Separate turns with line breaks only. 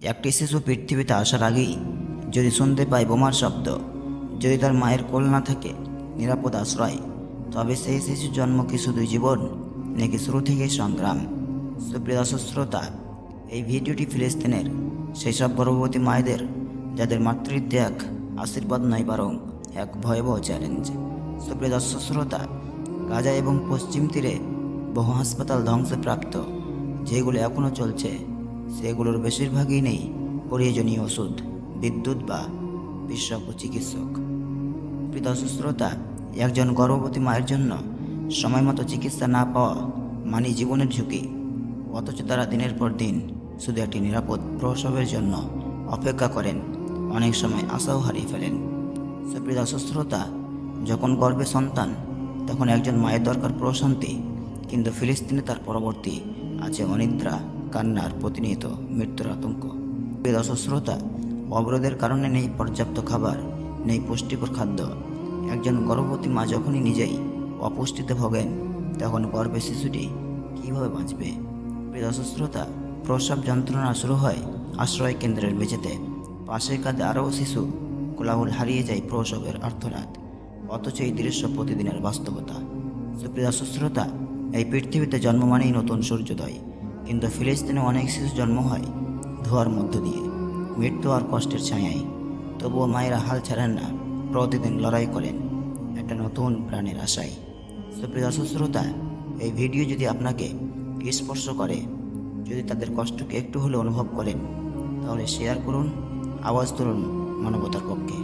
একটি শিশু পৃথিবীতে আসার আগেই যদি শুনতে পায় বোমার শব্দ, যদি তার মায়ের কোল না থাকে, নিরাপদ আশ্রয়, তবে সেই শিশুর জন্ম কি শুধুই জীবন নাকি শুরু থেকেই সংগ্রাম? সুপ্রিয় শ্রোতা, এই ভিডিওটি ফিলিস্তিনের সেই সব গর্ভবতী মায়েদের, যাদের মাতৃত্যাগ আশীর্বাদ নয় বরং এক ভয়াবহ চ্যালেঞ্জ সুপ্রিয় শ্রোতা, গাজা এবং পশ্চিম তীরে বহু হাসপাতাল ধ্বংসপ্রাপ্ত, যেগুলো এখনও চলছে। সেগুলোর বেশিরভাগই নেই প্রয়োজনীয় ওষুধ, বিদ্যুৎ বা বিশেষজ্ঞ চিকিৎসক। দর্শক একজন গর্ভবতী মায়ের জন্য সময়মতো চিকিৎসা না পাওয়া মানে জীবনের ঝুঁকি। অথচ তারা দিনের পর দিন শুধু একটি নিরাপদ প্রসবের জন্য অপেক্ষা করেন, অনেক সময় আশাও হারিয়ে ফেলেন। সুপ্রিয় অসুস্থতা যখন গর্ভে সন্তান, তখন একজন মায়ের দরকার প্রশান্তি, কিন্তু ফিলিস্তিনে তার পরবর্তী আছে অনিদ্রা। কান্নার প্রতিনিয়ত মৃত্যুর আতঙ্ক। শ্রোতা, অবরোধের কারণে নেই পর্যাপ্ত খাবার, নেই পুষ্টিকর খাদ্য। একজন গর্ভবতী মা যখনই নিজেই অপুষ্টিতে ভোগেন, তখন গর্ভে শিশুটি কীভাবে বাঁচবে? শ্রোতা, প্রসব যন্ত্রণা শুরু হয় আশ্রয় কেন্দ্রের মেঝেতে পাশের কাঁধে আরও শিশু কোলাহল হারিয়ে যায় প্রসবের আর্থনাদ অথচ এই দৃশ্য প্রতিদিনের বাস্তবতা। সুপ্রিয় শ্রোতা, এই পৃথিবীতে জন্ম মানেই নতুন সূর্যোদয়। কিন্তু ফিলিস্তিনে অনেক শিশু জন্ম হয় ধোয়ার মধ্য দিয়ে। মৃত্যু আর কষ্টের ছায়ায়। তবুও মায়েরা হাল ছাড়েন না, প্রতিদিন লড়াই করেন একটা নতুন প্রাণের আশায়। সুপ্রিয় শ্রোতা, এই ভিডিও যদি আপনাকে স্পর্শ করে, যদি তাদের কষ্টকে একটু হলেও অনুভব করেন, তাহলে শেয়ার করুন, আওয়াজ তুলুন মানবতার পক্ষে।